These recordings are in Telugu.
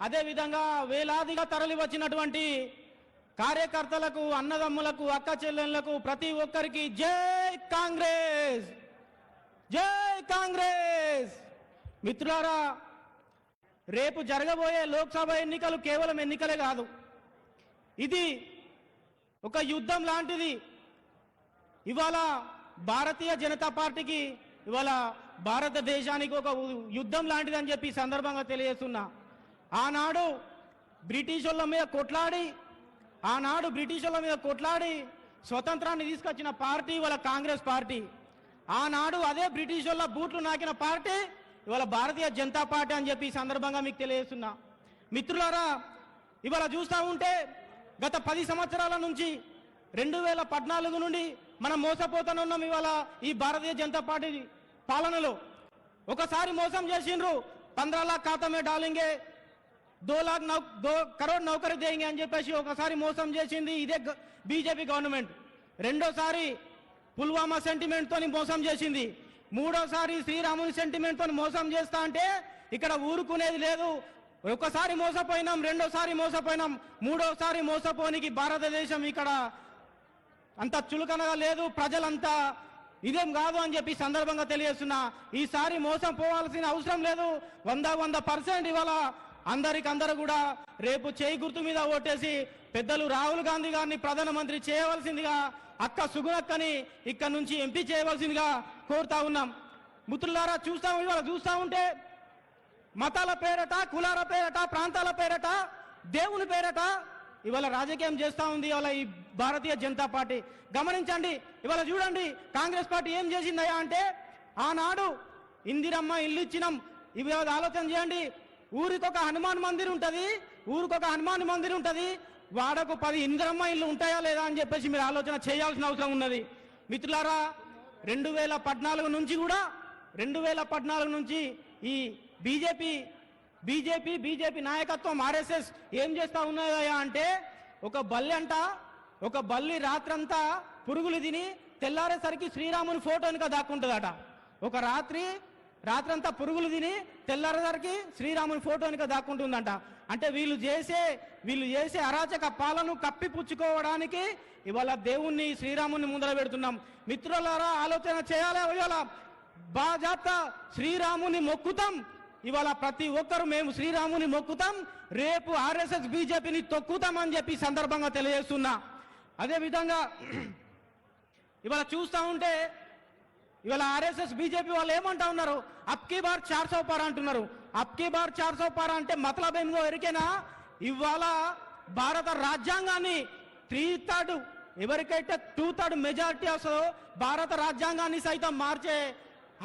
అదే విధంగా వేలాదిగా తరలి వచ్చినటువంటి కార్యకర్తలకు అన్నదమ్ములకు అక్క చెల్లెళ్ళకు ప్రతి ఒక్కరికి జై కాంగ్రెస్! జై కాంగ్రెస్! మిత్రులారా రేపు జరగబోయే లోక్సభ ఎన్నికలు కేవలం ఎన్నికలే కాదు. ఇది ఒక యుద్ధం లాంటిది. ఇవాళ భారతీయ జనతా పార్టీకి ఇవాళ భారతదేశానికి ఒక యుద్ధం లాంటిది అని చెప్పి సందర్భంగా తెలియజేస్తున్నా. ఆనాడు బ్రిటిష్ వాళ్ళ మీద కొట్లాడి ఆనాడు బ్రిటిష్ వాళ్ళ మీద కొట్లాడి స్వతంత్రాన్ని తీసుకొచ్చిన పార్టీ ఇవాళ కాంగ్రెస్ పార్టీ. ఆనాడు అదే బ్రిటిష్ వాళ్ళ బూట్లు నాకిన పార్టీ ఇవాళ భారతీయ జనతా పార్టీ అని చెప్పి ఈ సందర్భంగా మీకు తెలియజేస్తున్నా. మిత్రులారా ఇవాళ చూస్తూ ఉంటే గత పది సంవత్సరాల నుంచి రెండు వేల పద్నాలుగు నుండి మనం మోసపోతానున్నాం ఇవాళ ఈ భారతీయ జనతా పార్టీ పాలనలో. ఒకసారి మోసం చేసిండ్రు పంద్రాల ఖాతమే డాలింగే దో లాక్ నౌ దో కరోడ్ నౌకరీ దేంగే అని చెప్పేసి ఒకసారి మోసం చేసింది ఇదే బీజేపీ గవర్నమెంట్. రెండోసారి పుల్వామా సెంటిమెంట్తోని మోసం చేసింది. మూడోసారి శ్రీరాముని సెంటిమెంట్తో మోసం చేస్తా అంటే ఇక్కడ ఊరుకునేది లేదు. ఒకసారి మోసపోయినాం రెండోసారి మోసపోయినాం మూడోసారి మోసపోనికి భారతదేశం ఇక్కడ అంత చులకనగా లేదు. ప్రజలంతా ఇదేం కాదు అని చెప్పి సందర్భంగా తెలియజేస్తున్నా. ఈసారి మోసం పోవాల్సిన అవసరం లేదు. వంద వంద పర్సెంట్ ఇవాళ అందరికందరు కూడా రేపు చేయి గుర్తు మీద ఓటేసి పెద్దలు రాహుల్ గాంధీ గారిని ప్రధానమంత్రి చేయవలసిందిగా అక్క సుగుణక్కని ఇక్కడ నుంచి ఎంపీ చేయవలసిందిగా కోరుతా ఉన్నాం. మిత్రులారా చూస్తా ఇవాళ చూస్తా ఉంటే మతాల పేరట కులాల పేరట ప్రాంతాల పేరట దేవుని పేరట ఇవాళ రాజకీయం చేస్తా ఉంది ఇవాళ ఈ భారతీయ జనతా పార్టీ. గమనించండి ఇవాళ చూడండి కాంగ్రెస్ పార్టీ ఏం చేసిందయ్యా అంటే ఆనాడు ఇందిరమ్మ ఇల్లు ఇచ్చినాం. ఇవి ఆలోచన చేయండి ఊరికొక హనుమాన్ మందిర్ ఉంటుంది. ఊరికొక హనుమాన్ మందిర్ ఉంటుంది. వాడకు పది ఇంద్రమ్మ ఇల్లు ఉంటాయా లేదా అని చెప్పేసి మీరు ఆలోచన చేయాల్సిన అవసరం ఉన్నది. మిత్రులారా రెండు వేల పద్నాలుగు నుంచి కూడా రెండు వేల పద్నాలుగు నుంచి ఈ బీజేపీ బీజేపీ బీజేపీ నాయకత్వం ఆర్ఎస్ఎస్ ఏం చేస్తా ఉన్నదయ్యా అంటే ఒక బల్లి అంట ఒక బల్లి రాత్రంతా పురుగులు తిని తెల్లారేసరికి శ్రీరాముని ఫోటో వెనుక దాక్కుంటుందట. ఒక రాత్రి రాత్రంతా పురుగులు తిని తెల్లారసరికి శ్రీరాముని ఫోటో వెనుక దాక్కుంటుందంట. అంటే వీళ్ళు చేసే వీళ్ళు చేసే అరాచక పాలను కప్పిపుచ్చుకోవడానికి ఇవాళ దేవుణ్ణి శ్రీరాముని ముందర పెడుతున్నాం. మిత్రులారా ఆలోచన చేయాలా ఇవాళ బాజాత శ్రీరాముని మొక్కుతాం. ఇవాళ ప్రతి ఒక్కరు మేము శ్రీరాముని మొక్కుతాం. రేపు ఆర్ఎస్ఎస్ బీజేపీని తొక్కుతామని చెప్పి సందర్భంగా తెలియజేస్తున్నా. అదేవిధంగా ఇవాళ చూస్తా ఉంటే ఇవాళ ఆర్ఎస్ఎస్ బీజేపీ వాళ్ళు ఏమంటా ఉన్నారు? అప్కీ బార్ చార్ సో అంటున్నారు. అప్కీ బార్ చార్ సో అంటే మతలబ్ ఏందో ఎరికేనా ఇవాళ భారత రాజ్యాంగాన్ని త్రీ థర్డ్ ఎవరికైతే టూ థర్డ్ మెజారిటీ వస్తుందో భారత రాజ్యాంగాన్ని సైతం మార్చే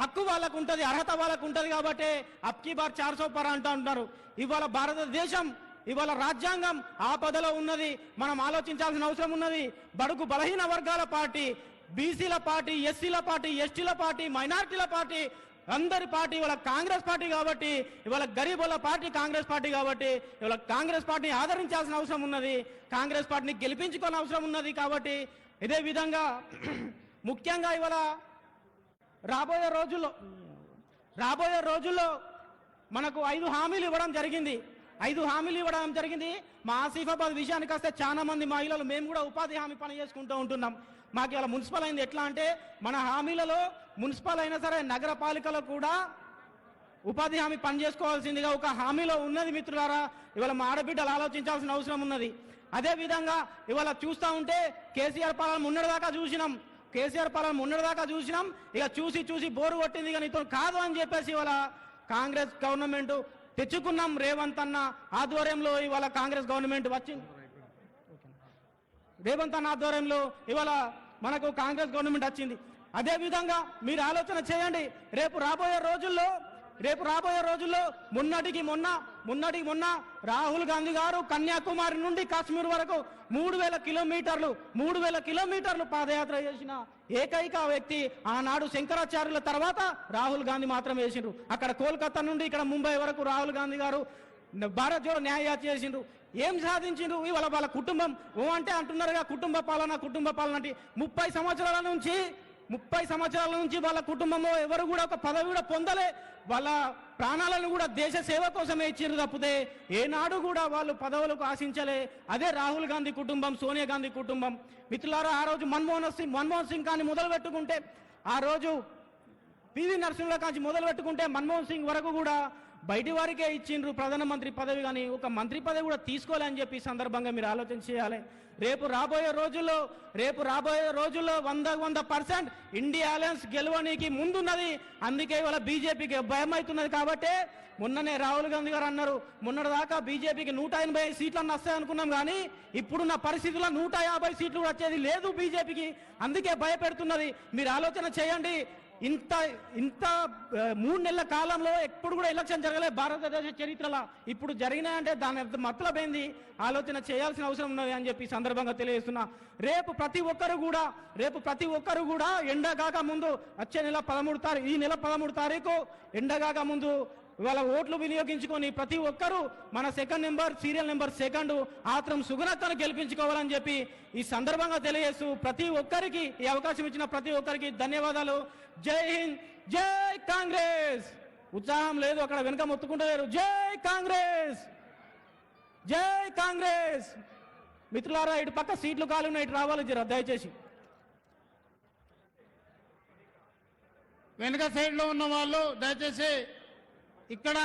హక్కు వాళ్ళకు ఉంటుంది అర్హత వాళ్ళకు ఉంటుంది కాబట్టి అప్కీ బార్ చార్ సో అంటూ ఉంటారు ఇవాళ భారతదేశం ఇవాళ రాజ్యాంగం ఆపదలో ఉన్నది మనం ఆలోచించాల్సిన అవసరం ఉన్నది. బడుగు బలహీన వర్గాల పార్టీ బీసీల పార్టీ ఎస్సీల పార్టీ ఎస్టీల పార్టీ మైనార్టీల పార్టీ అందరి పార్టీ ఇవాళ కాంగ్రెస్ పార్టీ కాబట్టి ఇవాళ గరీబుల పార్టీ కాంగ్రెస్ పార్టీ కాబట్టి ఇవాళ కాంగ్రెస్ పార్టీని ఆదరించాల్సిన అవసరం ఉన్నది కాంగ్రెస్ పార్టీని గెలిపించుకోని అవసరం ఉన్నది కాబట్టి ఇదే విధంగా ముఖ్యంగా ఇవాళ రాబోయే రోజుల్లో రాబోయే రోజుల్లో మనకు ఐదు హామీలు ఇవ్వడం జరిగింది. ఐదు హామీలు ఇవ్వడం జరిగింది. మా ఆసిఫాబాద్ విషయానికి వస్తే చాలా మంది మహిళలు మేము కూడా ఉపాధి హామీ పని చేసుకుంటూ ఉంటున్నాం. మాకు ఇలా మున్సిపల్ అయింది. ఎట్లా అంటే మన హామీలలో మున్సిపల్ అయినా సరే నగరపాలికలో కూడా ఉపాధి హామీ పని చేసుకోవాల్సిందిగా ఒక హామీలో ఉన్నది మిత్రులారా. ఇవాళ మా ఆడబిడ్డలు ఆలోచించాల్సిన అవసరం ఉన్నది. అదే విధంగా ఇవాళ చూస్తా ఉంటే కేసీఆర్ పాలన ఉన్నదాకా చూసినాం. కేసీఆర్ పాలన ఉన్నదాకా చూసినాం. ఇక చూసి చూసి బోరు కొట్టింది కానీ ఇతను కాదు అని చెప్పేసి ఇవాళ కాంగ్రెస్ గవర్నమెంట్ తెచ్చుకున్నాం. రేవంత్ అన్న ఆధ్వర్యంలో ఇవాళ కాంగ్రెస్ గవర్నమెంట్ వచ్చింది. రేవంత్ అన్న ఆధ్వర్యంలో ఇవాళ మనకు కాంగ్రెస్ గవర్నమెంట్ వచ్చింది. అదే విధంగా మీరు ఆలోచన చేయండి. రేపు రాబోయే రోజుల్లో రేపు రాబోయే రోజుల్లో మొన్నటికి మొన్న మొన్నటికి మొన్న రాహుల్ గాంధీ గారు కన్యాకుమారి నుండి కాశ్మీర్ వరకు మూడు వేల కిలోమీటర్లు మూడు వేల కిలోమీటర్లు పాదయాత్ర చేసిన ఏకైక వ్యక్తి ఆనాడు శంకరాచార్యుల తర్వాత రాహుల్ గాంధీ మాత్రం వేసిండ్రు అక్కడ కోల్కతా నుండి ఇక్కడ ముంబై వరకు రాహుల్ గాంధీ గారు భారత్ జోడో న్యాయయాత్ర చేసిండ్రు. ఏం సాధించిండ్రు? ఇవాళ వాళ్ళ కుటుంబం ఓ అంటే అంటున్నారుగా కుటుంబ పాలన కుటుంబ పాలన అంటే ముప్పై సంవత్సరాల నుంచి ముప్పై సంవత్సరాల నుంచి వాళ్ళ కుటుంబంలో ఎవరు కూడా ఒక పదవి కూడా పొందలే. వాళ్ళ ప్రాణాలను కూడా దేశ సేవ కోసమే ఇచ్చారు తప్పితే ఏనాడు కూడా వాళ్ళు పదవులకు ఆశించలే. అదే రాహుల్ గాంధీ కుటుంబం సోనియా గాంధీ కుటుంబం. మిత్రులారా ఆ రోజు మన్మోహన్ సింగ్ మన్మోహన్ సింగ్ కానీ మొదలు పెట్టుకుంటే ఆ రోజు పివి నరసింహ కాంచి మొదలు పెట్టుకుంటే మన్మోహన్ సింగ్ వరకు కూడా బయటి వారికే ఇచ్చిండ్రు ప్రధానమంత్రి పదవి కానీ ఒక మంత్రి పదవి కూడా తీసుకోవాలని చెప్పి సందర్భంగా మీరు ఆలోచన చేయాలి. రేపు రాబోయే రోజుల్లో రేపు రాబోయే రోజుల్లో వంద వంద పర్సెంట్ ఇండియా అలయన్స్ గెలవడానికి ముందున్నది. అందుకే ఇవాళ బీజేపీకి భయం అవుతున్నది కాబట్టి మొన్ననే రాహుల్ గాంధీ గారు అన్నారు మొన్నటి దాకా బీజేపీకి నూట ఎనభై సీట్లు వస్తాయి అనుకున్నాం కానీ ఇప్పుడున్న పరిస్థితుల్లో నూట యాభై సీట్లు కూడా వచ్చేది లేదు బీజేపీకి. అందుకే భయపెడుతున్నది. మీరు ఆలోచన చేయండి. ఇంత ఇంత మూడు నెలల కాలంలో ఎప్పుడు కూడా ఎలక్షన్ జరగలేదు భారతదేశ చరిత్రలో. ఇప్పుడు జరిగినాయంటే దాని అర్థం ఏంది ఆలోచన చేయాల్సిన అవసరం ఉన్నది అని చెప్పి సందర్భంగా తెలియజేస్తున్నా. రేపు ప్రతి ఒక్కరు కూడా రేపు ప్రతి ఒక్కరు కూడా ఎండ కాక ముందు వచ్చే నెల పదమూడు తారీఖు ఈ నెల పదమూడు తారీఖు ఎండ కాక ముందు వాళ్ళ ఓట్లు వినియోగించుకొని ప్రతి ఒక్కరూ మన second number serial number second Atram సుగుణతను గెలిపించుకోవాలని చెప్పి ఈ సందర్భంగా తెలియజేస్తూ ప్రతి ఒక్కరికి ఈ అవకాశం ఇచ్చిన ప్రతి ఒక్కరికి ధన్యవాదాలు. జై హింద్ జై కాంగ్రెస్. ఉత్సాహం లేదు అక్కడ వెనుక మొత్తుకుంటలేరు. జై కాంగ్రెస్ జై కాంగ్రెస్. మిత్రులారా ఇటు పక్క సీట్లు ఖాళీ ఉన్నాయి ఇటు రావాలి జర దయచేసి. వెనుక సైడ్లో ఉన్న వాళ్ళు దయచేసి ఇక్కడ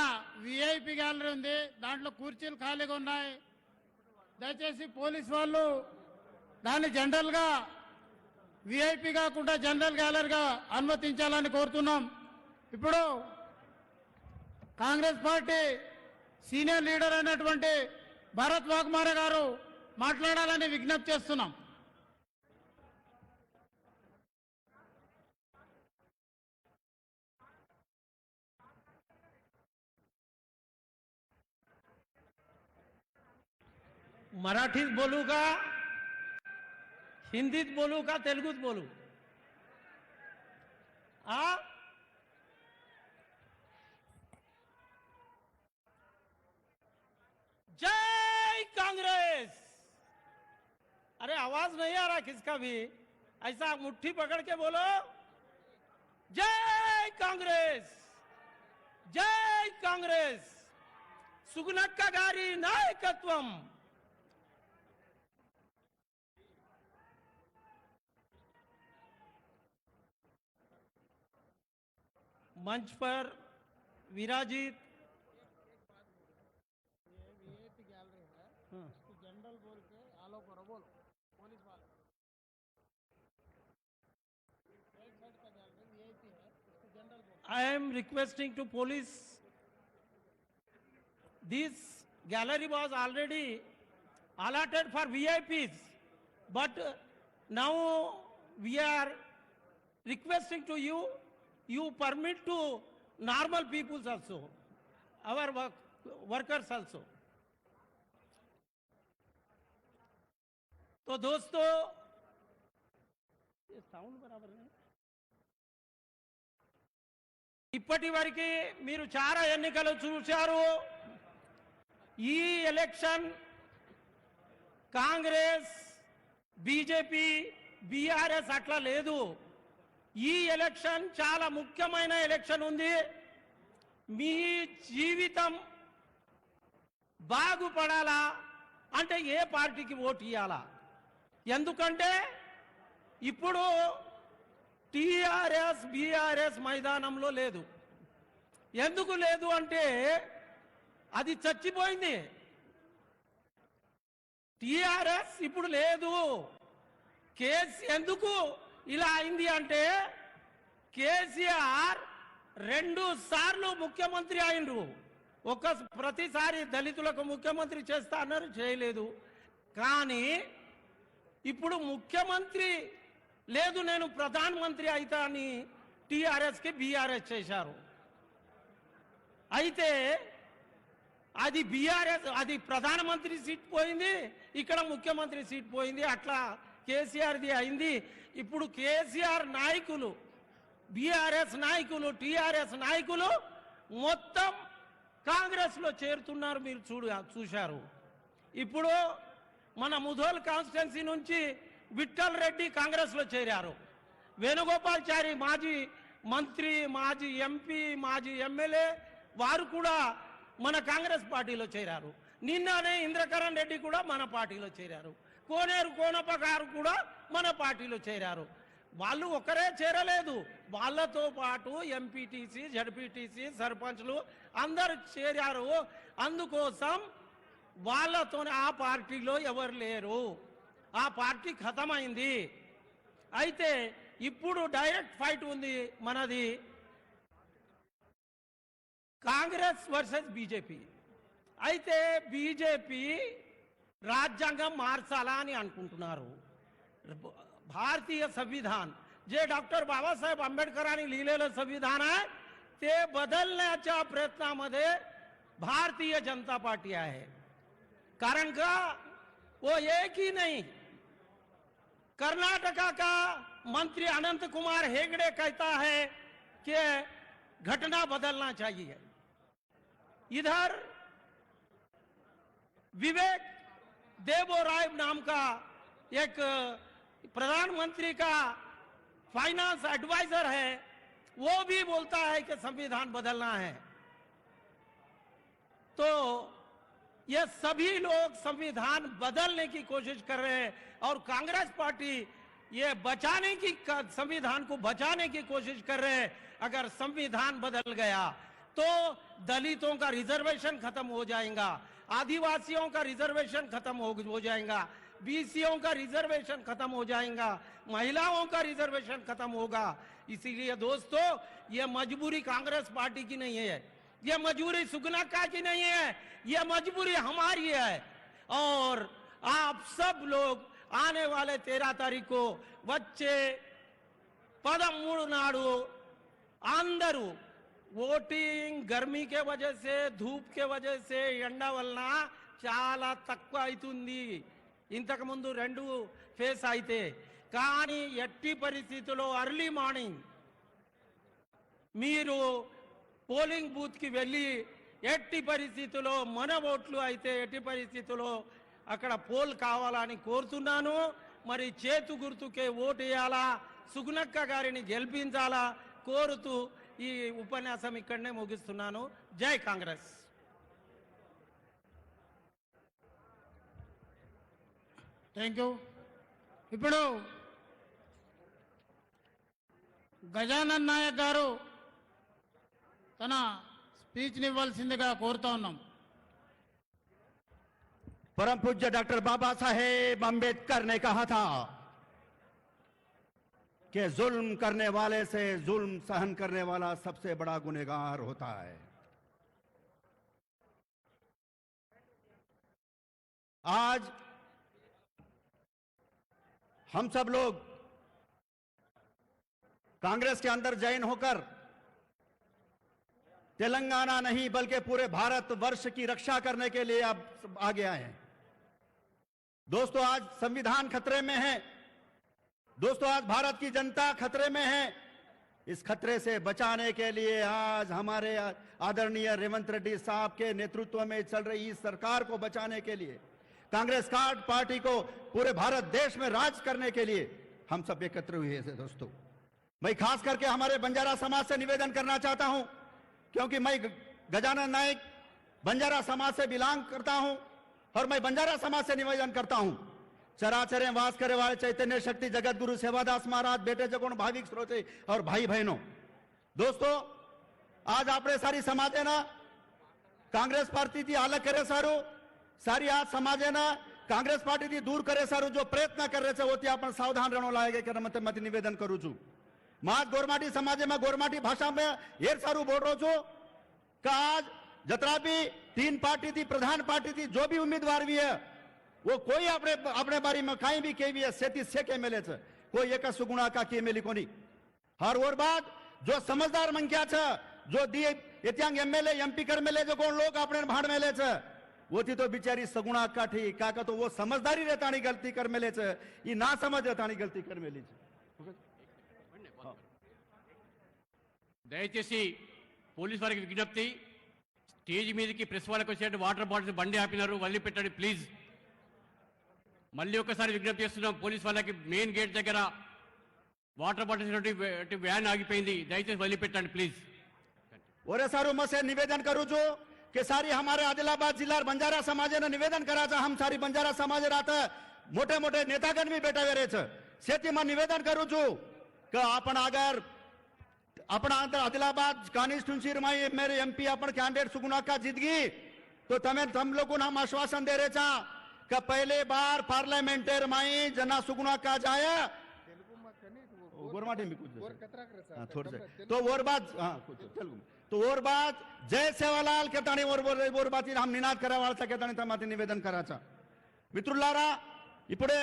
విఐపి గ్యాలరీ ఉంది దాంట్లో కుర్చీలు ఖాళీగా ఉన్నాయి. దయచేసి పోలీస్ వాళ్ళు దాన్ని జనరల్గా విఐపి కాకుండా జనరల్ గ్యాలరీగా అనుమతించాలని కోరుతున్నాం ఇప్పుడు కాంగ్రెస్ పార్టీ సీనియర్ లీడర్ అయినటువంటి భరత్ వాగ్మారే గారు మాట్లాడాలని విజ్ఞప్తి చేస్తున్నాం मराठीत बोलू का हिंदीत बोलू का तेलुगुत बोलू? आ? जय कांग्रेस! अरे आवाज नहीं आ रहा किसका भी? ऐसा मुट्ठी पकड़ के बोलो। जय कांग्रेस! जय कांग्रेस! सुगनक्का गारी नायकत्वम! मंच पर विराजित हाँ। जनरल बोल के आलो करो बोलो पुलिस वाले एक साइड का गैलरी वीआईपी है इसको जनरल बोल I am requesting to police. This gallery was already allotted for VIPs, but uh, now we are requesting to you, you permit to normal peoples also, our work, workers also. तो दोस्तों ये साउंड बराबर नहीं ఇప్పటి వరకు మీరు చాలా ఎన్నికలు చూశారు ఈ ఎలక్షన్ కాంగ్రెస్ బీజేపీ బీఆర్ఎస్ అట్లా లేదు ఈ ఎలక్షన్ చాలా ముఖ్యమైన ఎలక్షన్ ఉంది. మీ జీవితం బాగుపడాలా? అంటే ఏ పార్టీకి ఓటు ఇవ్వాలా ఎందుకంటే ఇప్పుడు టీఆర్ఎస్ బీఆర్ఎస్ మైదానంలో లేదు. ఎందుకు లేదు అంటే అది చచ్చిపోయింది. టిఆర్ఎస్ ఇప్పుడు లేదు. కేసు ఎందుకు? ఇలా అయింది అంటే కేసీఆర్ రెండు సార్లు ముఖ్యమంత్రి అయిండ్రు ఒక ప్రతిసారి దళితులకు ముఖ్యమంత్రి చేస్తా అన్నారు చేయలేదు. కానీ ఇప్పుడు ముఖ్యమంత్రి లేదు నేను ప్రధానమంత్రి అయితా అని టీఆర్ఎస్కి బీఆర్ఎస్ చేశారు. అయితే అది బీఆర్ఎస్ అది ప్రధానమంత్రి సీట్ పోయింది ఇక్కడ ముఖ్యమంత్రి సీట్ పోయింది అట్లా కేసీఆర్ది అయింది. ఇప్పుడు కేసీఆర్ నాయకులు బీఆర్ఎస్ నాయకులు టీఆర్ఎస్ నాయకులు మొత్తం కాంగ్రెస్లో చేరుతున్నారు మీరు చూడు చూశారు. ఇప్పుడు మన ముధోల్ కాన్స్టిట్యున్సీ నుంచి విఠల్ రెడ్డి కాంగ్రెస్లో చేరారు. వేణుగోపాల్చారి మాజీ మంత్రి మాజీ ఎంపీ మాజీ ఎమ్మెల్యే వారు కూడా మన కాంగ్రెస్ పార్టీలో చేరారు. నిన్ననే ఇంద్రకరణ్ రెడ్డి కూడా మన పార్టీలో చేరారు. కోనేరు కోనప్ప గారు కూడా మన పార్టీలో చేరారు. వాళ్ళు ఒకరే చేరలేదు. వాళ్ళతో పాటు ఎంపీటీసీ జడ్పీటీసీ సర్పంచ్లు అందరు చేరారు. అందుకోసం వాళ్ళతోనే ఆ పార్టీలో ఎవరు లేరు. ఆ పార్టీ ఖతమైంది. అయితే ఇప్పుడు డైరెక్ట్ ఫైట్ ఉంది మనది. Congress versus BJP. అయితే బీజేపీ రాజ్యాంగం మార్చాలా అని అనుకుంటున్నారు भारतीय संविधान जे डॉक्टर बाबासाहेब आंबेडकरांनी लिहिलेलं संविधान आहे ते बदलण्याच्या प्रयत्नामध्ये भारतीय जनता पार्टी आहे कारण का वो एक ही नहीं कर्नाटका का मंत्री अनंत कुमार हेगड़े कहता है कि घटना बदलना चाहिए इधर विवेक देवो राय नाम का एक प्रधानमंत्री का फाइनेंस एडवाइजर है, वो भी बोलता है कि संविधान बदलना है। तो ये सभी लोग संविधान बदलने की कोशिश कर रहे हैं और कांग्रेस पार्टी ये बचाने की, संविधान को बचाने की कोशिश कर रहे हैं, अगर संविधान बदल गया तो दलितों का रिजर्वेशन खत्म हो जाएगा। आदिवासियों का रिजर्वेशन खत्म हो, हो जाएगा बीसीओ का रिजर्वेशन खत्म हो जाएगा महिलाओं का रिजर्वेशन खत्म होगा इसीलिए दोस्तों ये मजबूरी कांग्रेस पार्टी की नहीं है ये मजबूरी सुगना का की नहीं है ये मजबूरी हमारी है और आप सब लोग आने वाले तेरह तारीख को बच्चे పదమూడు నాడు అందరూ ఓటింగ్ గర్మీకే వజసే ధూప్కే వజసే ఎండ వలన చాలా తక్కువ అవుతుంది. ఇంతకుముందు రెండు ఫేస్ అయితే కానీ ఎట్టి పరిస్థితుల్లో అర్లీ మార్నింగ్ మీరు పోలింగ్ బూత్కి వెళ్ళి ఎట్టి పరిస్థితుల్లో మన ఓట్లు అయితే ఎట్టి పరిస్థితుల్లో అక్కడ పోల్ కావాలని కోరుతున్నాను. మరి చేతు గుర్తుకే ఓటు వేయాలా? సుగుణక్క గారిని గెలిపించాలా? కోరుతూ ఈ ఉపన్యాసం ఇక్కడనే ముగిస్తున్నాను జై కాంగ్రెస్ థ్యాంక్ యూ ఇప్పుడు గజానన్ నాయక్ గారు తన స్పీచ్ని ఇవ్వాల్సిందిగా కోరుతా ఉన్నాం परम पूज्य डॉक्टर बाबा साहेब अंबेडकर ने कहा था कि जुल्म करने वाले से जुल्म सहन करने वाला सबसे बड़ा गुनेगार होता है। आज हम सब लोग कांग्रेस के अंदर जैन होकर तेलंगाना नहीं, बल्कि पूरे भारत वर्ष की रक्षा करने के लिए अब आगे आए हैं। दोस्तों, आज संविधान खतरे में है। दोस्तों, आज भारत की जनता खतरे में है। इस खतरे से बचाने के लिए आज हमारे आदरणीय रेवंत रेड्डी साहब के नेतृत्व में चल रही इस सरकार को बचाने के लिए, कांग्रेस कार्ड पार्टी को पूरे भारत देश में राज करने के लिए हम सब एकत्र हुए हैं दोस्तों। मैं खास करके हमारे बंजारा समाज से निवेदन करना चाहता हूँ, क्योंकि मैं गजानन नायक बंजारा समाज से बिलोंग करता हूँ और मैं बंजारा समाज से निवेदन करता हूँ। चराचरे वास करे वाले चैतन्य शक्ति जगत गुरु सेवादास महाराज बेटे जगोण भाविक श्रोते और भाई बहनों दोस्तों आज आपने सारी समाजेना कांग्रेस पार्टी थी अलग करे सारू सारी आज समाजेना कांग्रेस पार्टी थी दूर करे सारू जो प्रयत्न कर रहे थे वो थी आपण सावधान रहणो लागे કે મતે મતે નિવેદન કરું છું માત ગોરમાટી સમાજમાં ગોરમાટી ભાષામાં એ સારું બોલ રહ્યો છું કે આજ जतरा भी तीन पार्टी थी प्रधान पार्टी थी जो भी उम्मीदवार भी है वो कोई अपने अपने बारे में कहीं भी के भी है सेती से के मिले छे कोई एक सुगुणा का के मिली कोनी हर और बात जो समझदार मन क्या छे जो दिए इत्यांग एमएलए एमपी कर मिले जो कौन लोग अपने भाड़ मिले छे वो थी तो बिचारी सगुणा काठी काका तो वो समझदारी रहता नहीं गलती कर मिले छे ये ना समझ रहता नहीं गलती कर मिली छे దయచేసి పోలీస్ వారికి విజ్ఞప్తి స్టేజ్ మీదకి ప్రెస్ వాళ్ళకి వచ్చే వాటర్ బాటిల్స్ బండి ఆపినారు వదిలి పెట్టండి ప్లీజ్ మళ్ళీ ఒకసారి విజ్ఞప్తి చేస్తున్నాం పోలీస్ వాళ్ళకి మెయిన్ గేట్ దగ్గర వాటర్ బాటిల్స్ వ్యాన్ ఆగిపోయింది దయచేసి వదిలిపెట్టండి ప్లీజ్ ओरे सारू मसे निवेदन करू છું કે સારી हमारे आदिलाबाद जिल्हा बंजारा समाजाने निवेदन करायचं हम सारी बंजारा समाज राहत मोठे मोठे नेतागण बी બેઠા રહે છે સેતીમાં નિવેદન કરું છું કે आपण अगर अपना अंदर आदिलाबाद कॉन्स्टिट्यूंसी में मेरे एमपी अपन कैंडिडेट सुगुना का जीतगी तो तमें तुम लोगों ने हम आश्वासन दे रहे छा कि पहले बार पार्लियामेंटर में जना सुगुना का जाए गोरमाटे में कुछ हाँ, थोड़ा सा तो और बात हाँ कुछ तेलुगु में. तो और बात जय सेवालाल केताणी और और- और बात हम నినాద్ కరవాల్సా కేతాని తమాతి నివేదన కరాచా మిత్రులారా ఇప్పుడే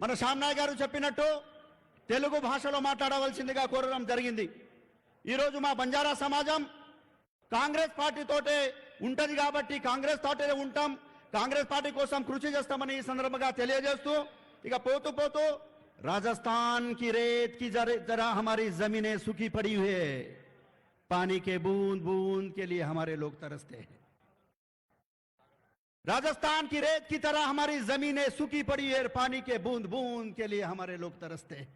మన శ్యామ్నాయ్ గారు చెప్పినట్టు తెలుగు భాషలో మాట్లాడవలసిందిగా కోరడం జరిగింది ఈరోజు మా బంజారా సమాజం కాంగ్రెస్ పార్టీ తోటే ఉంటది కాబట్టి కాంగ్రెస్ తోటే ఉంటాం కాంగ్రెస్ పార్టీ కోసం కృషి చేస్తామని ఈ సందర్భంగా తెలియజేస్తూ ఇక పోతూ పోతూ రాజస్థాన్ की रेत की जरा जरा हमारी जमीनें सूखी पड़ी हुई है पानी के बूंद बूंद के लिए हमारे लोग तरसते हैं राजस्थान की रेत की तरह हमारी जमीनें सूखी पड़ी है और पानी के बूंद बूंद के लिए हमारे लोग तरसते हैं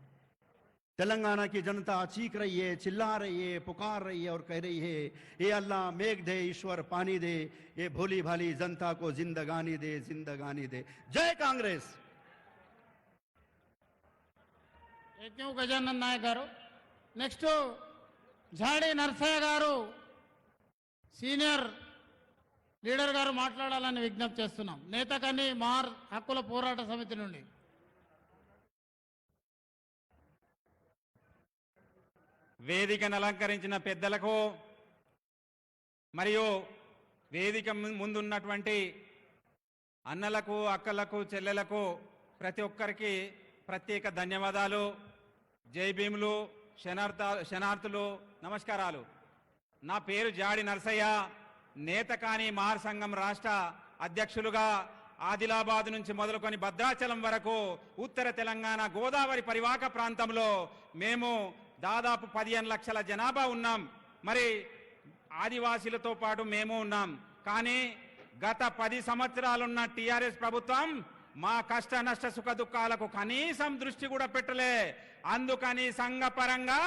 तेलंगाना की जनता चीख रही है चिल्ला रही है पुकार रही है और कह रही है ये अल्लाह मेघ दे ईश्वर पानी दे ये भोली भाली जनता को जिंदगानी दे जिंदगानी दे जय कांग्रेस యజ్ఞం గజానన్ నాయక్ గారు నెక్స్ట్ జాడి నర్సయ్య గారు సీనియర్ లీడర్ గారు మాట్లాడాలని విజ్ఞప్తి చేస్తున్నాం నేతకని మార్ హక్కుల పోరాట సమితి నుండి వేదికను అలంకరించిన పెద్దలకు మరియు వేదిక ముందున్నటువంటి అన్నలకు అక్కలకు చెల్లెలకు ప్రతి ఒక్కరికి ప్రత్యేక ధన్యవాదాలు. జై భీములు శనార్థ శనార్థులు నమస్కారాలు. నా పేరు జాడి నరసయ్య. నేతకాని మహార్ సంఘం రాష్ట్ర అధ్యక్షులుగా ఆదిలాబాద్ నుంచి మొదలుకొని భద్రాచలం వరకు ఉత్తర తెలంగాణ గోదావరి పరివాహక ప్రాంతంలో మేము దాదాపు పదిహేను లక్షల జనాభా ఉన్నాం. మరి ఆదివాసీలతో పాటు మేము ఉన్నాం. కానీ గత పది సంవత్సరాలున్న టిఆర్ఎస్ ప్రభుత్వం మా కష్ట నష్ట సుఖ దుఃఖాలకు కనీసం దృష్టి కూడా పెట్టలే. అందుకని సంఘపరంగా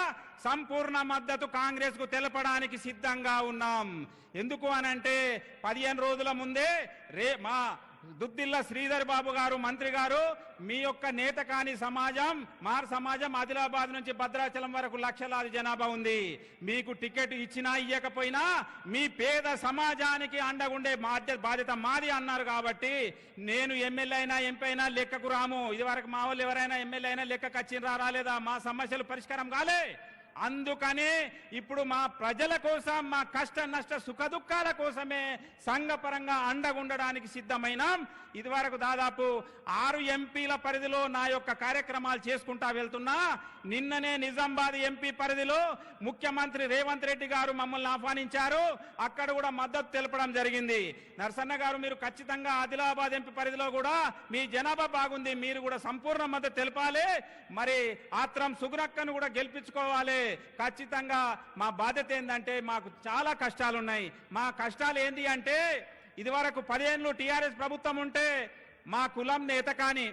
సంపూర్ణ మద్దతు కాంగ్రెస్కు తెలపడానికి సిద్ధంగా ఉన్నాం. ఎందుకు అనంటే పదిహేను రోజుల ముందే రే మా దుద్దిల్ల శ్రీధర్ బాబు గారు మంత్రి గారు మీ యొక్క నేత కాని సమాజం మార్ సమాజం ఆదిలాబాద్ నుంచి భద్రాచలం వరకు లక్షలాది జనాభా ఉంది. మీకు టికెట్ ఇచ్చినా ఇయ్యకపోయినా మీ పేద సమాజానికి అండగుండే బాధ్యత బాధ్యత మాది అన్నారు కాబట్టి నేను ఎమ్మెల్యే అయినా ఎంపీ అయినా లెక్కకు రాము. ఇది వరకు మా వాళ్ళు ఎవరైనా ఎమ్మెల్యే అయినా లెక్కకు వచ్చిండ్రా రాలేదా? మా సమస్యలు పరిష్కారం కాలే. అందుకనే ఇప్పుడు మా ప్రజల కోసం మా కష్ట నష్ట సుఖ దుఃఖాల కోసమే సంఘపరంగా అండగుండడానికి సిద్ధమైనాం. ఇదివరకు దాదాపు ఆరు ఎంపీల పరిధిలో నా యొక్క కార్యక్రమాలు చేసుకుంటా వెళ్తున్నా. నిన్ననే నిజామాబాద్ ఎంపీ పరిధిలో ముఖ్యమంత్రి రేవంత్ రెడ్డి గారు మమ్మల్ని ఆహ్వానించారు. అక్కడ కూడా మద్దతు తెలపడం జరిగింది. నరసన్న గారు మీరు ఖచ్చితంగా ఆదిలాబాద్ ఎంపీ పరిధిలో కూడా మీ జనాభా బాగుంది. మీరు కూడా సంపూర్ణ మద్దతు తెలపాలి. మరి ఆత్రం సుగునక్కను కూడా గెలిపించుకోవాలి. ఖచ్చితంగా మా బాధ్యత ఏంటంటే మాకు చాలా కష్టాలు ఉన్నాయి మా కష్టాలు ఏంటి అంటే ఇదివరకు పదిహేనులు టీఆర్ఎస్ ప్రభుత్వం ఉంటే మా కులం నేత కానీ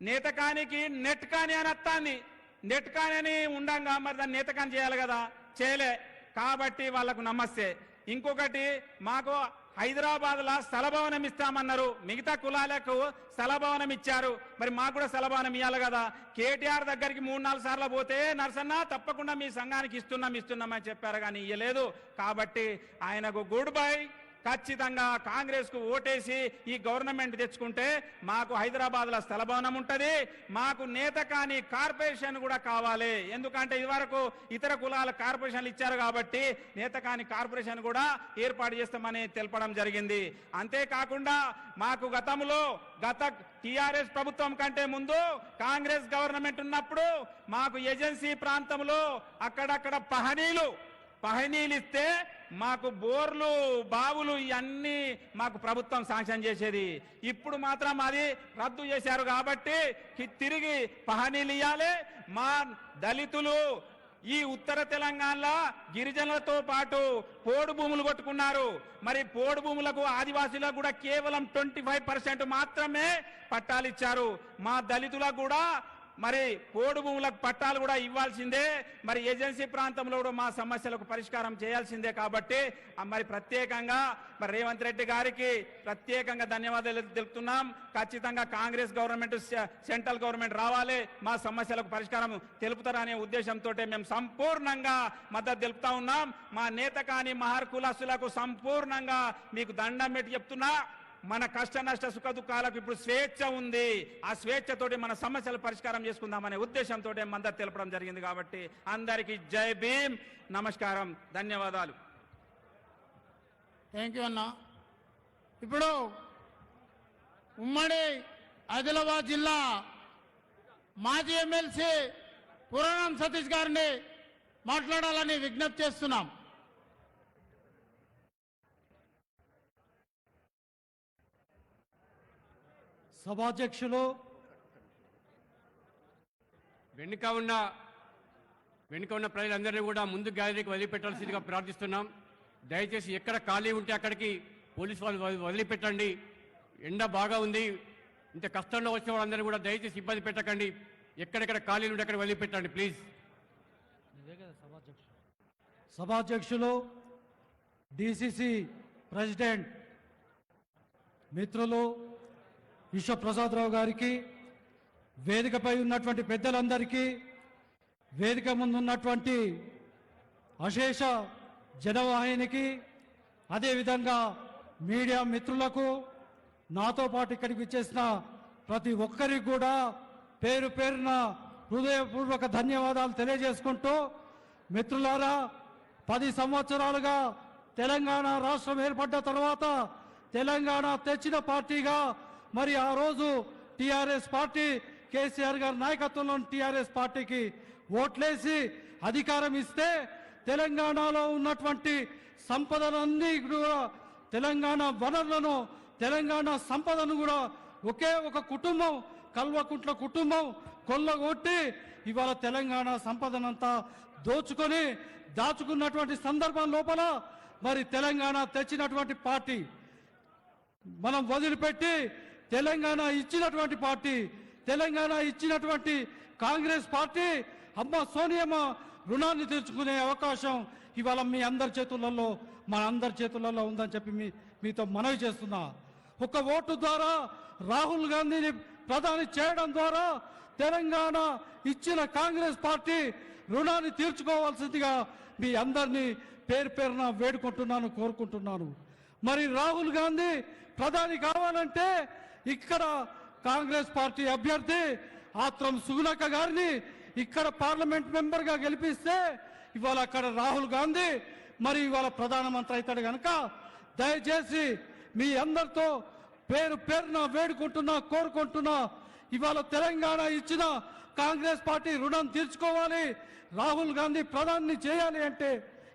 నేత కానికి నెట్ కాని అని అత్తాన్ని నెట్ కాని అని ఉండంగా మరి దాన్ని నేత కాని చేయాలి కదా? చేయలే. కాబట్టి వాళ్ళకు నమస్తే. ఇంకొకటి మాకు హైదరాబాద్ లా ఇస్తామన్నారు మిగతా కులాలకు స్థలభవనం ఇచ్చారు మరి మాకు కూడా స్థలభవనం ఇవ్వాలి కదా. కేటీఆర్ దగ్గరికి మూడు నాలుగు సార్లు పోతే నరసన్న తప్పకుండా మీ సంఘానికి ఇస్తున్నాం ఇస్తున్నామని చెప్పారు కానీ ఇయ్యలేదు. కాబట్టి ఆయనకు గుడ్ బై. ఖచ్చితంగా కాంగ్రెస్కు ఓటేసి ఈ గవర్నమెంట్ తెచ్చుకుంటే మాకు హైదరాబాద్లో ఉంటుంది ఉంటది మాకు నేత కాని కార్పొరేషన్ కూడా కావాలి. ఎందుకంటే ఇదివరకు ఇతర కులాల కార్పొరేషన్లు ఇచ్చారు కాబట్టి నేత కాని కార్పొరేషన్ కూడా ఏర్పాటు చేస్తామని తెలపడం జరిగింది. అంతేకాకుండా మాకు గతంలో గత టిఆర్ఎస్ ప్రభుత్వం కంటే ముందు కాంగ్రెస్ గవర్నమెంట్ ఉన్నప్పుడు మాకు ఏజెన్సీ ప్రాంతంలో అక్కడక్కడ పహనీలు పహనీలిస్తే మాకు బోర్లు బావులు ఇవన్నీ మాకు ప్రభుత్వం శాంక్షన్ చేసేది. ఇప్పుడు మాత్రం అది రద్దు చేశారు కాబట్టి తిరిగి పహనీలు ఇవ్వాలి మా దళితులు ఈ ఉత్తర తెలంగాణలో గిరిజనులతో పాటు పోడు భూములు కొట్టుకున్నారు. మరి పోడు భూములకు ఆదివాసీలకు కూడా కేవలం ట్వంటీ ఫైవ్ పర్సెంట్ మాత్రమే పట్టాలిచ్చారు మా దళితులకు కూడా మరి పోడు భూములకు పట్టాలు కూడా ఇవ్వాల్సిందే. మరి ఏజెన్సీ ప్రాంతంలో కూడా మా సమస్యలకు పరిష్కారం చేయాల్సిందే కాబట్టి మరి ప్రత్యేకంగా మరి రేవంత్ రెడ్డి గారికి ప్రత్యేకంగా ధన్యవాదాలు తెలుపుతున్నాం. ఖచ్చితంగా కాంగ్రెస్ గవర్నమెంట్ సెంట్రల్ గవర్నమెంట్ రావాలి. మా సమస్యలకు పరిష్కారం తెలుపుతారనే ఉద్దేశంతో మేము సంపూర్ణంగా మద్దతు తెలుపుతా ఉన్నాం. మా నేత కానీ మహర్ సంపూర్ణంగా మీకు దండం పెట్టి చెప్తున్నా. మన కష్ట నష్ట సుఖ దుఃఖాలకు ఇప్పుడు స్వేచ్ఛ ఉంది. ఆ స్వేచ్ఛతోటి మన సమస్యలు పరిష్కారం చేసుకుందామనే ఉద్దేశంతో మద్దతు తెలపడం జరిగింది కాబట్టి అందరికీ జై భీమ్. నమస్కారం. ధన్యవాదాలు. థ్యాంక్ యూ అన్న. ఇప్పుడు ఉమ్మడి ఆదిలాబాద్ జిల్లా మాజీ ఎమ్మెల్సీ పురాణం సతీష్ గారిని మాట్లాడాలని విజ్ఞప్తి చేస్తున్నాం. సభాధ్యక్షులు. వెనుక ఉన్న వెనుక ఉన్న ప్రజలందరినీ కూడా ముందు గ్యాలరీకి వదిలిపెట్టాల్సిందిగా ప్రార్థిస్తున్నాం. దయచేసి ఎక్కడ ఖాళీ ఉంటే అక్కడికి పోలీసు వాళ్ళు వదిలి- వదిలిపెట్టండి. ఎండ బాగా ఉంది. ఇంత కష్టంలో వచ్చిన వాళ్ళందరూ కూడా దయచేసి ఇబ్బంది పెట్టకండి. ఎక్కడెక్కడ ఖాళీలు ఉంటే అక్కడ వదిలిపెట్టండి ప్లీజ్. సభాధ్యక్షులు డిసిసి ప్రెసిడెంట్ మిత్రులు విశ్వప్రసాదరావు గారికి వేదికపై ఉన్నటువంటి పెద్దలందరికీ వేదిక ముందు ఉన్నటువంటి అశేష జనవాహినికి అదేవిధంగా మీడియా మిత్రులకు నాతో పాటు ఇక్కడికి వచ్చేసిన ప్రతి ఒక్కరికి కూడా పేరు పేరున హృదయపూర్వక ధన్యవాదాలు తెలియజేసుకుంటూ మిత్రులారా పది సంవత్సరాలుగా తెలంగాణ రాష్ట్రం ఏర్పడ్డ తర్వాత తెలంగాణ తెచ్చిన పార్టీగా మరి ఆ రోజు టిఆర్ఎస్ పార్టీ కేసీఆర్ గారి నాయకత్వంలోని టిఆర్ఎస్ పార్టీకి ఓట్లేసి అధికారం ఇస్తే తెలంగాణలో ఉన్నటువంటి సంపదలన్నీ కూడా తెలంగాణ వనరులను తెలంగాణ సంపదను కూడా ఒకే ఒక కుటుంబం కల్వకుంట్ల కుటుంబం కొల్లగొట్టి ఇవాళ తెలంగాణ సంపదనంతా దోచుకొని దాచుకున్నటువంటి సందర్భం లోపల మరి తెలంగాణ తెచ్చినటువంటి పార్టీ మనం వదిలిపెట్టి తెలంగాణ ఇచ్చినటువంటి పార్టీ తెలంగాణ ఇచ్చినటువంటి కాంగ్రెస్ పార్టీ అమ్మ సోనియమ్మ రుణాన్ని తీర్చుకునే అవకాశం ఇవాళ మీ అందరి చేతులలో మన అందరి చేతులలో ఉందని చెప్పి మీ మీతో మనవి చేస్తున్నా. ఒక ఓటు ద్వారా రాహుల్ గాంధీని ప్రధాని చేయడం ద్వారా తెలంగాణ ఇచ్చిన కాంగ్రెస్ పార్టీ రుణాన్ని తీర్చుకోవాల్సిందిగా మీ అందరినీ పేరు పేరున వేడుకుంటున్నాను కోరుకుంటున్నాను. మరి రాహుల్ గాంధీ ప్రధాని కావాలంటే ఇక్కడ కాంగ్రెస్ పార్టీ అభ్యర్థి ఆత్రం సుగుణక్క గారిని ఇక్కడ పార్లమెంట్ మెంబర్గా గెలిపిస్తే ఇవాళ అక్కడ రాహుల్ గాంధీ మరి ఇవాళ ప్రధానమంత్రి అవుతాడు కనుక దయచేసి మీ అందరితో పేరు పేరున వేడుకుంటున్నా కోరుకుంటున్నా ఇవాళ తెలంగాణ ఇచ్చిన కాంగ్రెస్ పార్టీ రుణం తీర్చుకోవాలి రాహుల్ గాంధీ ప్రధాని చేయాలి అంటే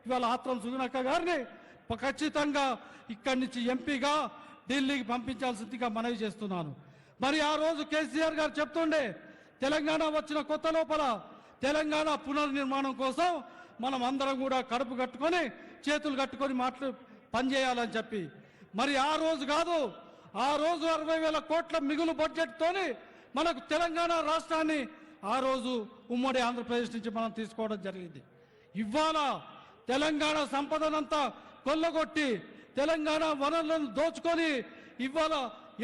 ఇవాళ ఆత్రం సుగుణక్క గారిని ఖచ్చితంగా ఇక్కడి నుంచి ఎంపీగా ఢిల్లీకి పంపించాల్సిందిగా మనవి చేస్తున్నాను. మరి ఆ రోజు కేసీఆర్ గారు చెప్తుండే తెలంగాణ వచ్చిన కొత్త లోపల తెలంగాణ పునర్నిర్మాణం కోసం మనం అందరం కూడా కడుపు కట్టుకొని చేతులు కట్టుకొని మాట్లా పనిచేయాలని చెప్పి. మరి ఆ రోజు కాదు ఆ రోజు అరవై వేల కోట్ల మిగులు బడ్జెట్తోని మనకు తెలంగాణ రాష్ట్రాన్ని ఆ రోజు ఉమ్మడి ఆంధ్రప్రదేశ్ నుంచి మనం తీసుకోవడం జరిగింది. ఇవాళ తెలంగాణ సంపదనంతా కొల్లగొట్టి తెలంగాణ వనరులను దోచుకొని ఇవాళ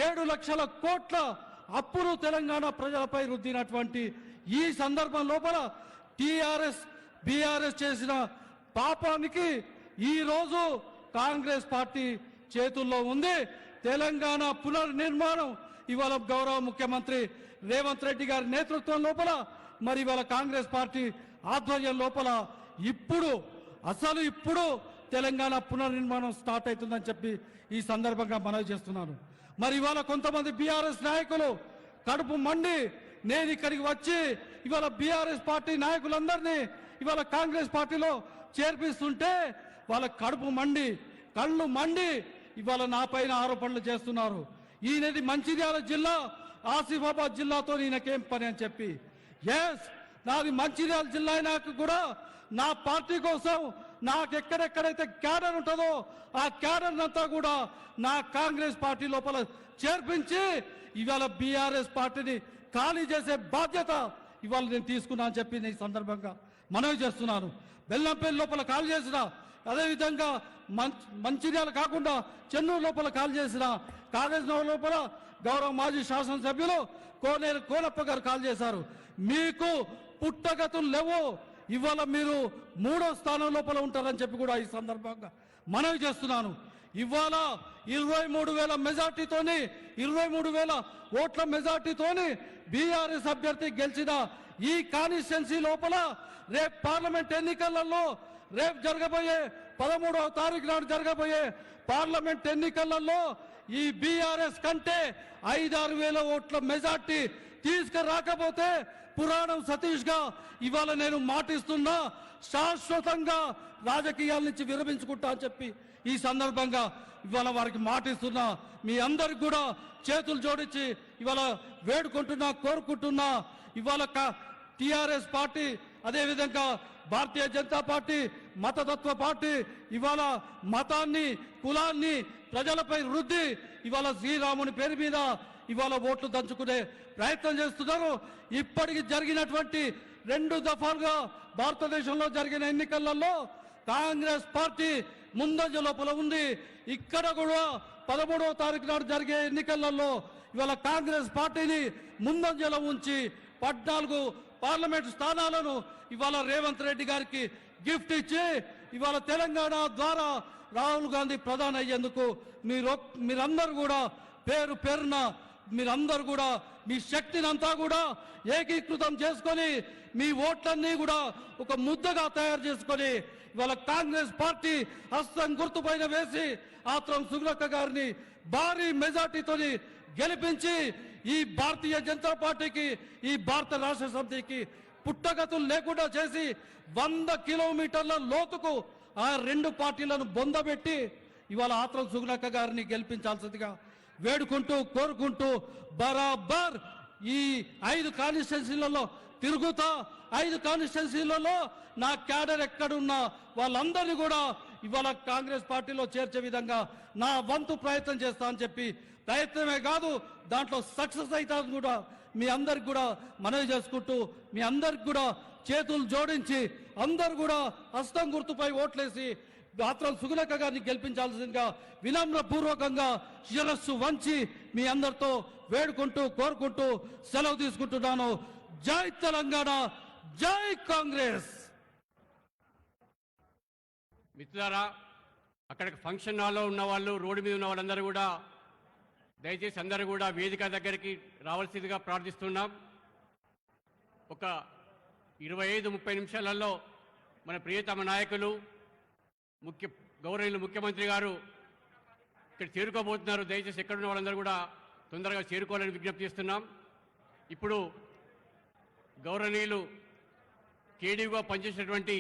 ఏడు లక్షల కోట్ల అప్పును తెలంగాణ ప్రజలపై రుద్దినటువంటి ఈ సందర్భం లోపల టిఆర్ఎస్ బీఆర్ఎస్ చేసిన పాపానికి ఈరోజు కాంగ్రెస్ పార్టీ చేతుల్లో ఉంది. తెలంగాణ పునర్నిర్మాణం ఇవాళ గౌరవ ముఖ్యమంత్రి రేవంత్ రెడ్డి గారి నేతృత్వం లోపల మరి ఇవాళ కాంగ్రెస్ పార్టీ ఆధ్వర్యం లోపల ఇప్పుడు అసలు ఇప్పుడు తెలంగాణ పునర్నిర్మాణం స్టార్ట్ అవుతుందని చెప్పి ఈ సందర్భంగా మనవి చేస్తున్నాను. మరి ఇవాళ కొంతమంది బీఆర్ఎస్ నాయకులు కడుపు మండి నేను ఇక్కడికి వచ్చి ఇవాళ బీఆర్ఎస్ పార్టీ నాయకులందరినీ ఇవాళ కాంగ్రెస్ పార్టీలో చేర్పిస్తుంటే వాళ్ళ కడుపు మండి కళ్ళు మండి ఇవాళ నా పైన ఆరోపణలు చేస్తున్నారు. ఈయనది మంచిర్యాల జిల్లా ఆసిఫాబాద్ జిల్లాతో ఈయనకేం పని అని చెప్పి. ఎస్ నాది మంచిర్యాల జిల్లా అయినాక కూడా నా పార్టీ కోసం నాకు ఎక్కడెక్కడైతే క్యాడర్ ఉంటుందో ఆ క్యాడర్ అంతా కూడా నా కాంగ్రెస్ పార్టీ లోపల చేర్పించి ఇవాళ బీఆర్ఎస్ పార్టీని ఖాళీ చేసే బాధ్యత ఇవాళ నేను తీసుకున్నా అని చెప్పి నేను ఈ సందర్భంగా మనవి చేస్తున్నాను. బెల్లంపల్లి లోపల కాల్ చేసిన అదేవిధంగా మంచి మంచిర్యాల కాకుండా చెన్నూరు లోపల కాల్ చేసిన కాంగ్రెస్ లోపల గౌరవ మాజీ శాసనసభ్యులు కోనేరు కోనప్ప గారు కాల్ చేశారు. మీకు పుట్టగతులు లేవు ఇవాళ మీరు మూడో స్థానం లోపల ఉంటారని చెప్పి కూడా ఈ సందర్భంగా మనవి చేస్తున్నాను. ఇవాళ ఇరవై మూడు వేల మెజార్టీతోని ఇరవై మూడు వేల ఓట్ల మెజార్టీతోని బీఆర్ఎస్ అభ్యర్థి గెలిచిన ఈ కాన్స్టిట్యున్సీ లోపల రేపు పార్లమెంట్ ఎన్నికలలో రేపు జరగబోయే పదమూడవ తారీఖు నాడు జరగబోయే పార్లమెంట్ ఎన్నికలలో ఈ బీఆర్ఎస్ కంటే ఐదారు వేల ఓట్ల మెజార్టీ తీసుకురాకపోతే పురాణం సతీష్గా ఇవాళ నేను మాటిస్తున్నా శాశ్వతంగా రాజకీయాల నుంచి విరమించుకుంటా అని చెప్పి ఈ సందర్భంగా ఇవాళ వారికి మాటిస్తున్నా. మీ అందరికి కూడా చేతులు జోడించి ఇవాళ వేడుకుంటున్నా కోరుకుంటున్నా. ఇవాళ టిఆర్ఎస్ పార్టీ అదేవిధంగా భారతీయ జనతా పార్టీ మతతత్వ పార్టీ ఇవాళ మతాన్ని కులాన్ని ప్రజలపై రుద్ది ఇవాళ శ్రీరాముని పేరు మీద ఇవాళ ఓట్లు దంచుకునే ప్రయత్నం చేస్తున్నారు. ఇప్పటికి జరిగినటువంటి రెండు దఫాలుగా భారతదేశంలో జరిగిన ఎన్నికలలో కాంగ్రెస్ పార్టీ ముందంజ లోపల ఉంది. ఇక్కడ కూడా పదమూడవ తారీఖు నాడు జరిగే ఎన్నికలలో ఇవాళ కాంగ్రెస్ పార్టీని ముందంజలో ఉంచి పద్నాలుగు పార్లమెంట్ స్థానాలను ఇవాళ రేవంత్ రెడ్డి గారికి గిఫ్ట్ ఇచ్చి ఇవాళ తెలంగాణ ద్వారా రాహుల్ గాంధీ ప్రధాని అయ్యేందుకు మీరు మీరందరూ కూడా పేరు పేరున మీరందరూ కూడా మీ శక్తిని అంతా కూడా ఏకీకృతం చేసుకొని మీ ఓట్లన్నీ కూడా ఒక ముద్దగా తయారు చేసుకొని ఇవాళ కాంగ్రెస్ పార్టీ హస్తం గుర్తుపైన వేసి ఆత్రం సుగ్లక్క గారిని భారీ మెజార్టీతోని గెలిపించి ఈ భారతీయ జనతా పార్టీకి ఈ భారత రాష్ట్ర సమితికి పుట్టగతులు లేకుండా చేసి వంద కిలోమీటర్ల లోతుకు ఆ రెండు పార్టీలను బొందబెట్టి ఇవాళ ఆత్రం సుగులక్క గారిని గెలిపించాల్సిందిగా వేడుకుంటూ కోరుకుంటూ బరాబర్ ఈ ఐదు కాన్స్టిట్యున్సీలలో తిరుగుతా ఐదు కాన్స్టిట్యున్సీలలో నా క్యాడర్ ఎక్కడున్నా వాళ్ళందరినీ కూడా ఇవాళ కాంగ్రెస్ పార్టీలో చేర్చే విధంగా నా వంతు ప్రయత్నం చేస్తా అని చెప్పి ప్రయత్నమే కాదు దాంట్లో సక్సెస్ అవుతాను కూడా మీ అందరికి కూడా మనవి చేసుకుంటూ మీ అందరికి కూడా చేతులు జోడించి అందరు కూడా హస్తం గుర్తుపై ఓట్లేసి గాత్రం సుగులక్క గారిని గెలిపించాల్సిందిగా వినమ్ర పూర్వకంగా శిరస్సు వంచి మీ అందరితో వేడుకుంటూ కోరుకుంటూ సెలవు తీసుకుంటున్నాను. జై తెలంగాణ జై కాంగ్రెస్! మిత్రులారా అక్కడికి ఫంక్షన్ హాల్లో ఉన్న వాళ్ళు రోడ్డు మీద ఉన్న వాళ్ళందరూ కూడా దయచేసి అందరూ కూడా వేదిక దగ్గరికి రావాల్సిందిగా ప్రార్థిస్తున్నాం. ఒక ఇరవై ఐదు ముప్పై నిమిషాలలో మన ప్రియతమ నాయకులు ముఖ్య గౌరవనీయులు ముఖ్యమంత్రి గారు ఇక్కడ చేరుకోబోతున్నారు. దయచేసి ఎక్కడున్న వాళ్ళందరూ కూడా తొందరగా చేరుకోవాలని విజ్ఞప్తి చేస్తున్నాం. ఇప్పుడు గౌరవనీయులు కేడీగా పనిచేసినటువంటి